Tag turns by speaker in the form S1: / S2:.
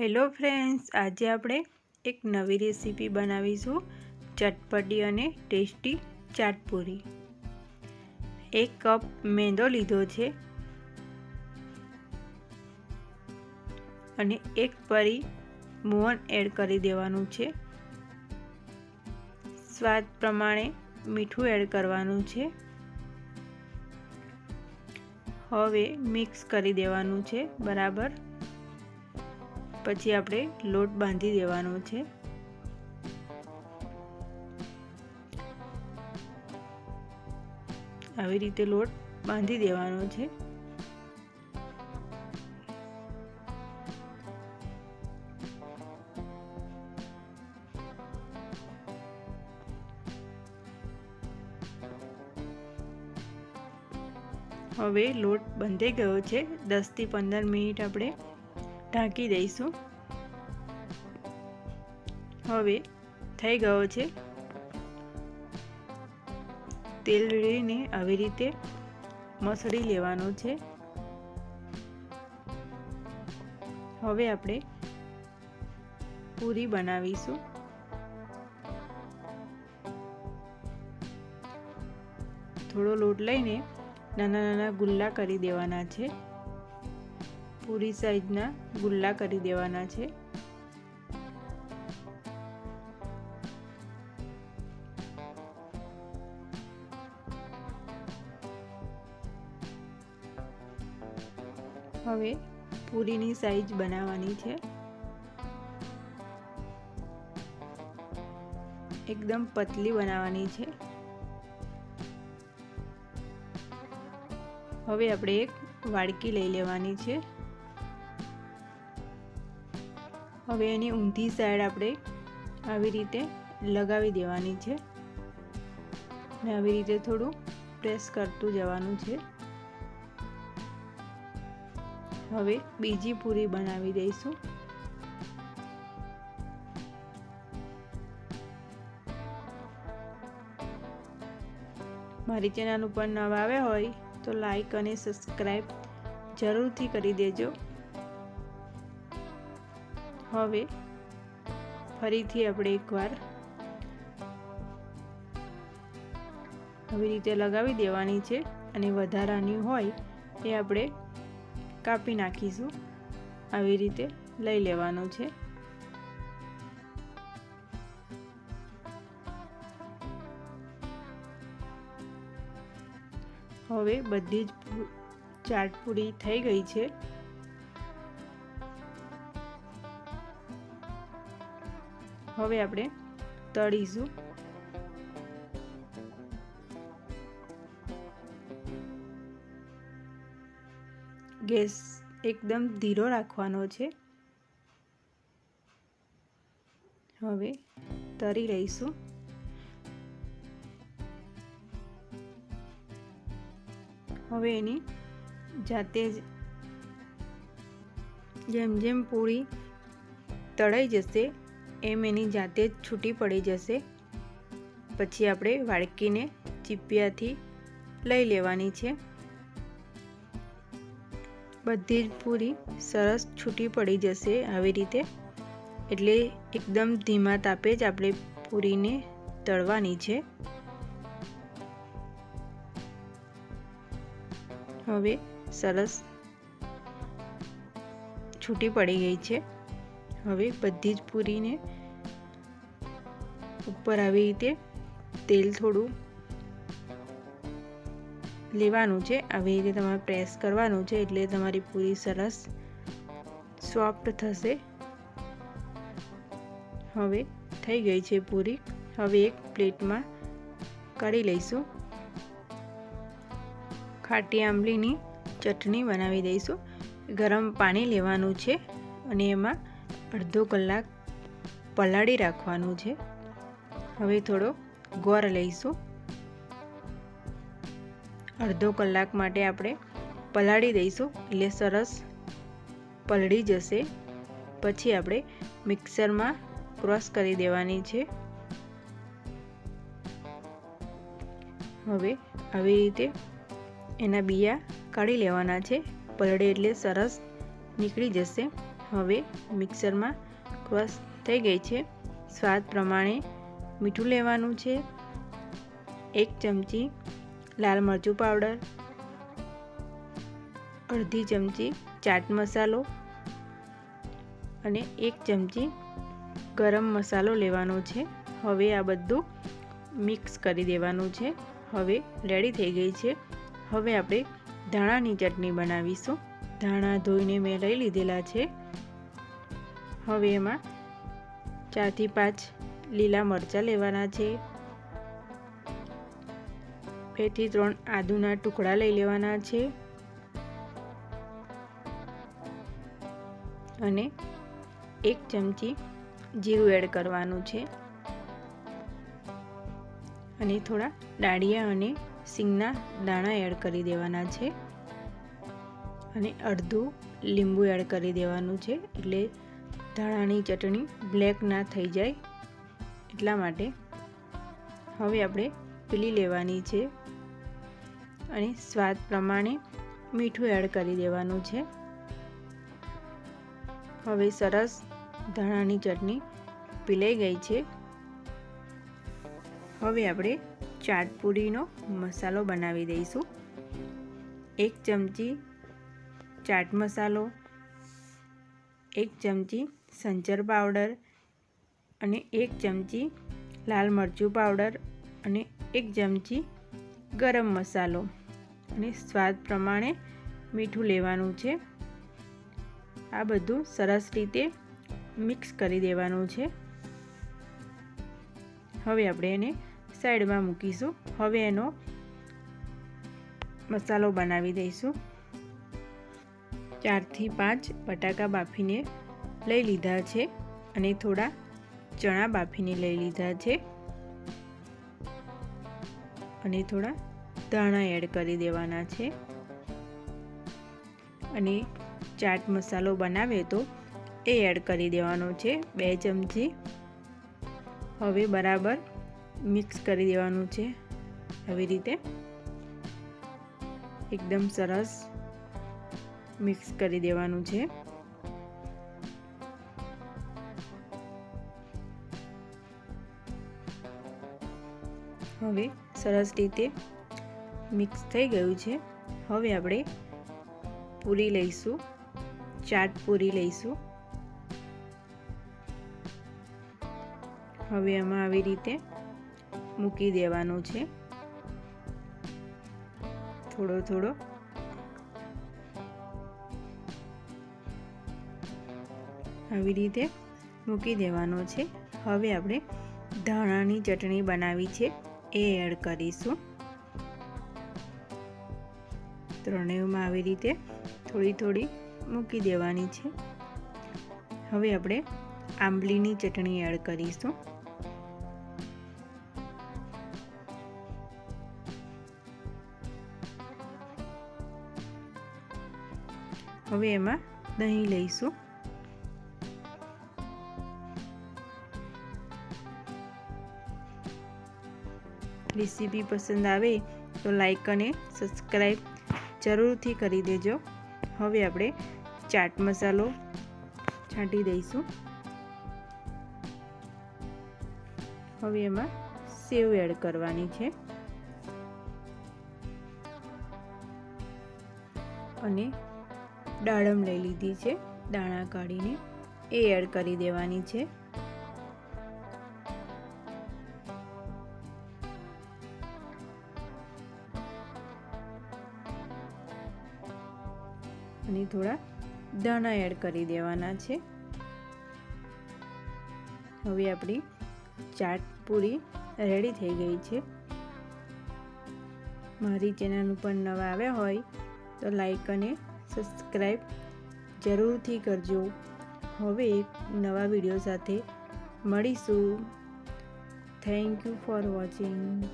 S1: Hello friends, આજે આપણે એક નવી રેસીપી બનાવીશું, ચટપટી અને ટેસ્ટી ચાટપુરી. એક કપ મેંદો લીધો છે અને એક પરી મોહન એડ કરી દેવાનું છે. સ્વાદ પ્રમાણે મીઠું એડ કરવાનું છે. હવે મિક્સ કરી દેવાનું છે, બરાબર? પછી આપણે લોટ બાંધી દેવાનો છે. આવી રીતે લોટ બાંધી દેવાનો છે. હવે લોટ બંધાઈ ગયો છે. દસથી પંદર મિનિટ આપણે ઢાંકી દઈશું. હવે થઈ ગયો છે. તેલ રેડીને આવી રીતે મસળી લેવાનું છે. હવે આપણે પૂરી બનાવીશું. થોડો લોટ લઈને નાના નાના ગુલ્લા કરી દેવાના છે. પૂરી સાઈઝના ગુલ્લા કરી દેવાના છે. હવે પૂરીની સાઈઝ બનાવવાની છે. એકદમ પતલી બનાવવાની છે. હવે આપણે એક વાડકી લઈ લેવાની છે. હવે એની ઊંધી સાઈડ આપણે આવી રીતે લગાવી દેવાની છે. અને આવી રીતે થોડું પ્રેસ કરતું જવાનું છે. હવે બીજી પૂરી બનાવી દઈશું. મારી ચેનલ ઉપર નવા આવ્યા હોય તો લાઈક અને સબસ્ક્રાઈબ જરૂરથી કરી દેજો. હવે ફરીથી આપણે એકવાર આવી રીતે લગાવી દેવાની છે અને વધારાની હોય એ આપણે કાપી નાખીશું. આવી રીતે લઈ લેવાનું છે. હવે બધી જ ચાટ પૂરી થઈ ગઈ છે. હવે આપણે તળીશું. ગેસ એકદમ ધીરો રાખવાનો છે. હવે તરી લઈશું. હવે એની જાતે જ જેમ જેમ પૂરી તળાઈ જશે એમ એની જાતે જ છૂટી પડી જશે. પછી આપણે વાડકીને ચીપિયાથી લઈ લેવાની છે. બધી જ પૂરી સરસ છૂટી પડી જશે આવી રીતે. એટલે એકદમ ધીમા તાપે જ આપણે પૂરીને તળવાની છે. હવે સરસ છૂટી પડી ગઈ છે. હવે બધી જ પૂરીને ઉપર આવી રીતે તેલ થોડું લેવાનું છે. આવી રીતે તમારે પ્રેસ કરવાનું છે એટલે તમારી પૂરી સરસ સોફ્ટ થશે. હવે થઈ ગઈ છે પૂરી. હવે એક પ્લેટમાં કાઢી લઈશું. ખાટી આંબલીની ચટણી બનાવી દઈશું. ગરમ પાણી લેવાનું છે અને એમાં અડધો કલાક પલાળી રાખવાનું છે. હવે થોડો ગોળ લઈશું. અડધો કલાક માટે આપણે પલાળી દઈશું. એટલે સરસ પલળી જશે. પછી આપણે મિક્સરમાં ક્રોસ કરી દેવાની છે. હવે આવી રીતે એના બિયા કાઢી લેવાના છે. પલળે એટલે સરસ નીકળી જશે. હવે મિક્સરમાં ક્રોસ થઈ ગઈ છે. સ્વાદ પ્રમાણે મીઠું લેવાનું છે. એક ચમચી લાલ મરચું પાવડર, અડધી ચમચી ચાટ મસાલો અને એક ચમચી ગરમ મસાલો લેવાનો છે. હવે આ બધું મિક્સ કરી દેવાનું છે. હવે રેડી થઈ ગઈ છે. હવે આપણે ધાણાની ચટણી બનાવીશું. ધાણા ધોઈને મેં લઈ લીધેલા છે. હવે એમાં ચારથી પાંચ લીલા મરચાં લેવાના છે. બેથી ત્રણ આદુના ટુકડા લઈ લેવાના છે. અને એક ચમચી જીરું એડ કરવાનું છે. અને થોડા ડાળિયા અને સિંગના દાણા એડ કરી દેવાના છે. અને અડધું લીંબુ એડ કરી દેવાનું છે એટલે ધાણાની ચટણી બ્લેક ના થઈ જાય એટલા માટે હવે આપણે પીલી લેવાની છે અને સ્વાદ પ્રમાણે મીઠું એડ કરી દેવાનું છે. હવે સરસ ધાણાની ચટણી પીલાઈ ગઈ છે. હવે આપણે ચાટપુરીનો મસાલો બનાવી દઈશું. એક ચમચી ચાટ મસાલો, એક ચમચી સંચર પાવડર અને એક ચમચી લાલ મરચું પાવડર અને એક ચમચી ગરમ મસાલો. અને સ્વાદ પ્રમાણે મીઠું લેવાનું છે. આ બધું સરસ રીતે મિક્સ કરી દેવાનું છે. હવે આપણે એને સાઈડમાં મૂકીશું. હવે એનો મસાલો બનાવી દઈશું. ચારથી પાંચ બટાકા બાફીને લઈ લીધા છે અને થોડા ચણા બાફીને લઈ લીધા છે. અને થોડા ધાણા એડ કરી દેવાના છે. અને ચાટ મસાલો બનાવે તો એ એડ કરી દેવાનો છે બે ચમચી. હવે બરાબર મિક્સ કરી દેવાનું છે. આવી રીતે એકદમ સરસ મિક્સ કરી દેવાનું છે. હવે સરસ રીતે મિક્સ થઈ ગયું છે. હવે આપણે પૂરી લઈશું, ચાટ પૂરી લઈશું. હવે એમાં આવી રીતે મૂકી દેવાનું છે. થોડો થોડો આવી રીતે મૂકી દેવાનો છે. હવે આપણે ધાણાની ચટણી બનાવી છે. એ એડ કરીશું. ત્રણેયમાં આવી રીતે થોડી થોડી મૂકી દેવાની છે. હવે આપણે આંબલીની ચટણી એડ કરીશું. હવે એમાં દહીં લઈશું. રેસીપી પસંદ આવે તો લાઈક અને સબસ્ક્રાઈબ જરૂરથી કરી દેજો. હવે આપણે ચાટ મસાલો છાંટી દઈશું. હવે એમાં સેવ એડ કરવાની છે. અને દાડમ લઈ લીધી છે. દાણા કાઢીને એ એડ કરી દેવાની છે. અને થોડા દાણા એડ કરી દેવાના છે. હવે આપણી ચાટ પૂરી રેડી થઈ ગઈ છે. મારી ચેનલ ઉપર નવા આવ્યા હોય તો લાઈક અને સબસ્ક્રાઈબ જરૂરથી કરજો. હવે એક નવા વીડિયો સાથે મળીશું. Thank you for watching